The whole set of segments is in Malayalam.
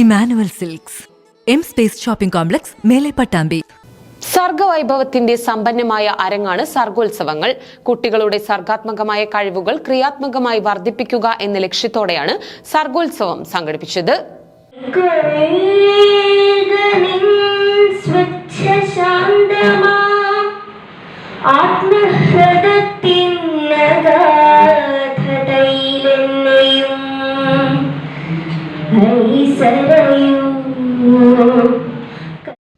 Emmanuel silks. M space shopping complex മേലെ പട്ടാമ്പി സർഗവൈഭവത്തിന്റെ സമ്പന്നമായ അരങ്ങാണ് സർഗോത്സവങ്ങൾ. കുട്ടികളുടെ സർഗാത്മകമായ കഴിവുകൾ ക്രിയാത്മകമായി വർദ്ധിപ്പിക്കുക എന്ന ലക്ഷ്യത്തോടെയാണ് സർഗോത്സവം സംഘടിപ്പിച്ചത്.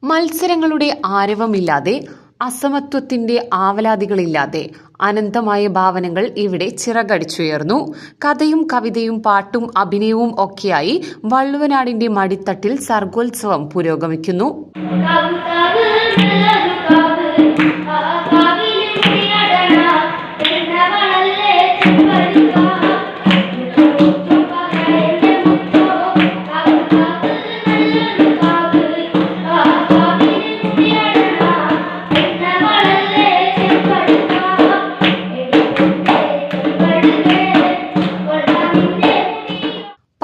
മത്സരങ്ങളുടെ ആരവമില്ലാതെ അസമത്വത്തിന്റെ ആവലാതികളില്ലാതെ അനന്തമായ ഭാവനകൾ ഇവിടെ ചിറകടിച്ചുയർന്നു. കഥയും കവിതയും പാട്ടും അഭിനയവും ഒക്കെയായി വള്ളുവനാടിന്റെ മടിത്തട്ടിൽ സർഗോത്സവം പുരോഗമിക്കുന്നു.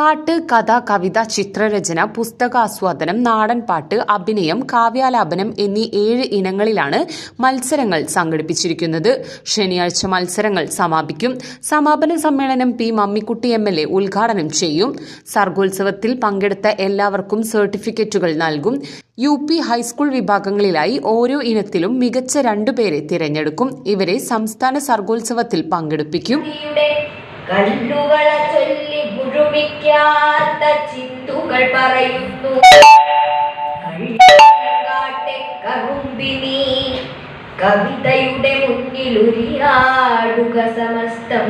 പാട്ട് കഥ കവിത ചിത്രരചന പുസ്തകാസ്വാദനം നാടൻപാട്ട് അഭിനയം കാവ്യാലാപനം എന്നീ ഏഴ് ഇനങ്ങളിലാണ് മത്സരങ്ങൾ സംഘടിപ്പിച്ചിരിക്കുന്നത്. ശനിയാഴ്ച മത്സരങ്ങൾ സമാപിക്കും. സമാപന സമ്മേളനം P Mammikutty M L A ഉദ്ഘാടനം ചെയ്യും. സർഗോത്സവത്തിൽ പങ്കെടുത്ത എല്ലാവർക്കും സർട്ടിഫിക്കറ്റുകൾ നൽകും. യു പി ഹൈസ്കൂൾ വിഭാഗങ്ങളിലായി ഓരോ ഇനത്തിലും മികച്ച രണ്ടുപേരെ തിരഞ്ഞെടുക്കും. ഇവരെ സംസ്ഥാന സർഗോത്സവത്തിൽ പങ്കെടുപ്പിക്കും. ഗുരുമിക്കാത്ത ചിന്തുകൾ പറയുന്നു. കറുമ്പിനി കവിതയുടെ മുന്നിൽ ഉരിയാടുക സമസ്തം.